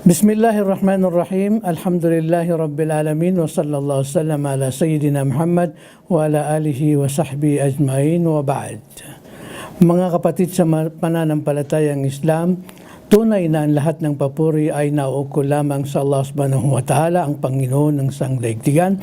Bismillahirrahmanirrahim. Alhamdulillahi Rabbil Alamin. Wa sallallahu sallam ala Sayyidina Muhammad wa ala alihi wa sahbihi ajmain wa ba'd. Mga kapatid sa pananampalatayang Islam, tunay na ang lahat ng papuri ay nauukol lamang sa Allah subhanahu wa ta'ala, ang Panginoon ng sangdaigdigan.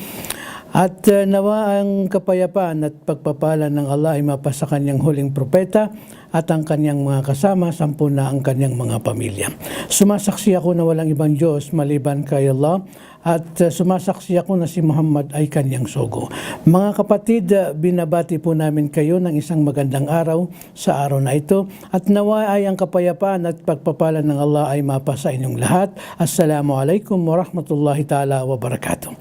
At uh, nawa ang kapayapaan at pagpapala ng Allah ay mapasa kanyang huling propeta at ang kanyang mga kasama, sampu na ang kanyang mga pamilya. Sumasaksi ako na walang ibang Diyos maliban kay Allah at uh, sumasaksi ako na si Muhammad ay kanyang sugo. Mga kapatid, uh, binabati po namin kayo ng isang magandang araw sa araw na ito at nawa ay ang kapayapaan at pagpapala ng Allah ay mapasa inyong lahat. Assalamualaikum warahmatullahi ta'ala wabarakatuh.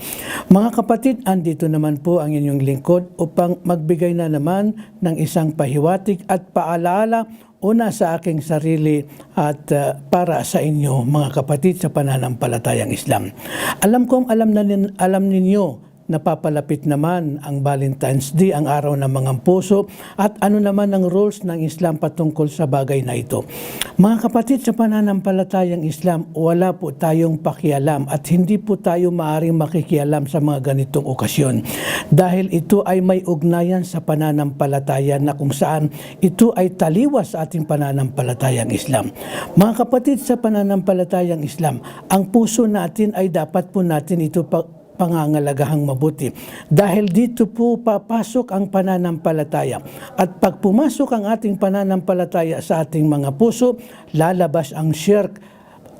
Mga kapatid, andito naman po ang inyong lingkod upang magbigay na naman ng isang pahiwatig at paalaala una sa aking sarili at uh, para sa inyo mga kapatid sa pananampalatayang Islam. Alam kong alam na alam ninyo napapalapit naman ang Valentine's Day, ang araw ng mga puso, at ano naman ang rules ng Islam patungkol sa bagay na ito. Mga kapatid, sa pananampalatayang Islam, wala po tayong pakialam at hindi po tayo maaring makikialam sa mga ganitong okasyon. Dahil ito ay may ugnayan sa pananampalataya na kung saan ito ay taliwas sa ating pananampalatayang Islam. Mga kapatid, sa pananampalatayang Islam, ang puso natin ay dapat po natin ito pangangalagahang mabuti. Dahil dito po papasok ang pananampalataya. At pag pumasok ang ating pananampalataya sa ating mga puso, lalabas ang shirk.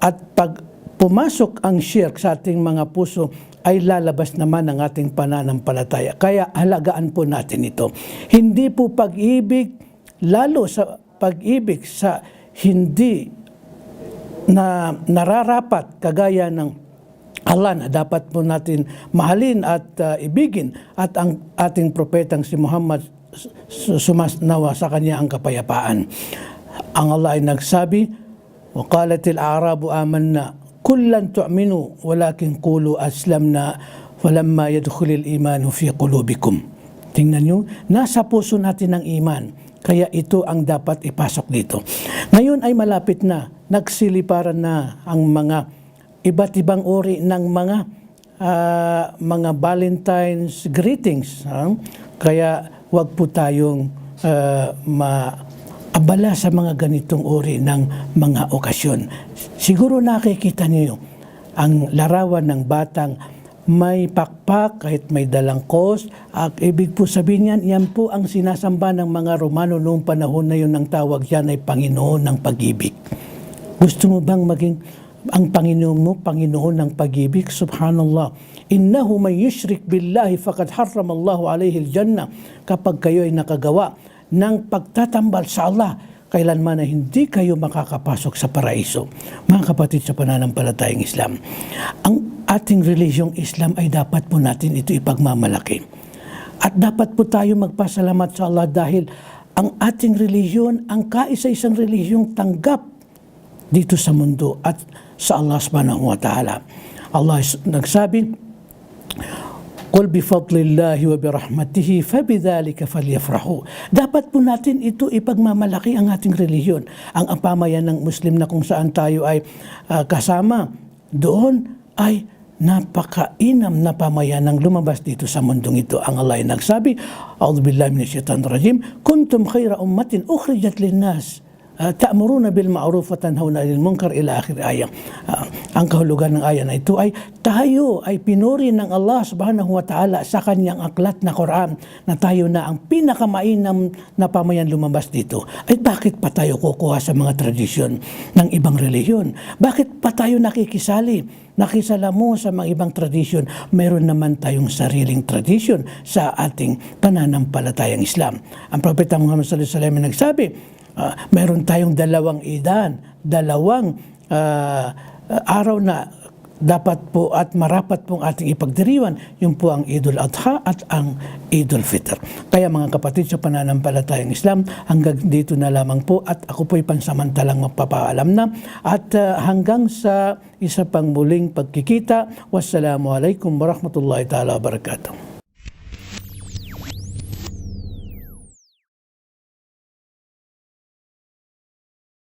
At pag pumasok ang shirk sa ating mga puso, ay lalabas naman ang ating pananampalataya. Kaya halagaan po natin ito. Hindi po pag-ibig, lalo sa pag-ibig sa hindi na nararapat kagaya ng Allah na dapat po natin mahalin at uh, ibigin at ang ating propetang si Muhammad sumasnawa sa kanya ang kapayapaan. Ang Allah ay nagsabi, وَقَالَتِ الْأَعْرَابُ آمَنَّا كُلًّا تُؤْمِنُوا وَلَكِنْ قُولُوا أَسْلَمْنَا فَلَمَّا يَدْخُلِ الْإِيمَانُ فِي قُلُوبِكُمْ Tingnan nyo, nasa puso natin ang iman. Kaya ito ang dapat ipasok dito. Ngayon ay malapit na, nagsiliparan na ang mga iba't ibang uri ng mga uh, mga Valentine's greetings. Ha? Kaya wag po tayong uh, maabala sa mga ganitong uri ng mga okasyon. Siguro nakikita niyo ang larawan ng batang may pakpak kahit may dalang kos. At ibig po sabihin yan, yan po ang sinasamba ng mga Romano noong panahon na yun ng tawag yan ay Panginoon ng pag-ibig. Gusto mo bang maging ang Panginoon mo, Panginoon ng pag-ibig? Subhanallah. Innahu may yushrik billahi faqad harram Allahu alayhi al-jannah. Kapag kayo ay nakagawa ng pagtatambal sa Allah, kailanman na hindi kayo makakapasok sa paraiso. Mga kapatid sa pananampalatayang Islam, ang ating reliyong Islam ay dapat po natin ito ipagmamalaki. At dapat po tayo magpasalamat sa Allah dahil ang ating relihiyon, ang kaisa-isang relihiyong tanggap dito sa mundo at sa Allah subhanahu wa ta'ala. Allah nagsabi, Qul bifadlillahi wa birahmatihi fabidhalika falyafrahu. Dapat po natin ito ipagmamalaki ang ating relihiyon. Ang pamayan ng Muslim na kung saan tayo ay uh, kasama, doon ay napakainam na pamayan ng lumabas dito sa mundong ito. Ang Allah ay nagsabi, A'udhu billahi minasyaitanir rajim, kuntum khayra ummatin ukhrijat linnas ta'muruna bil ma'ruf wa tanhauna 'anil munkar ila akhir ayah. Uh, ang kahulugan ng aya na ito ay tayo ay pinuri ng Allah Subhanahu wa Ta'ala sa kanyang aklat na Quran na tayo na ang pinakamainam na pamayan lumabas dito. Ay bakit pa tayo kukuha sa mga tradisyon ng ibang relihiyon? Bakit pa tayo nakikisali? nakisalamu sa mga ibang tradisyon, meron naman tayong sariling tradisyon sa ating pananampalatayang Islam. Ang Propeta Muhammad sallallahu alaihi wasallam nagsabi, uh, meron tayong dalawang idan, dalawang uh, araw na dapat po at marapat pong ating ipagdiriwan, yung po ang Idul Adha at ang Idul Fitr. Kaya mga kapatid sa pananampalatayang Islam, hanggang dito na lamang po at ako po'y pansamantalang magpapaalam na at uh, hanggang sa isa pang muling pagkikita. Wassalamualaikum warahmatullahi ta'ala wabarakatuh.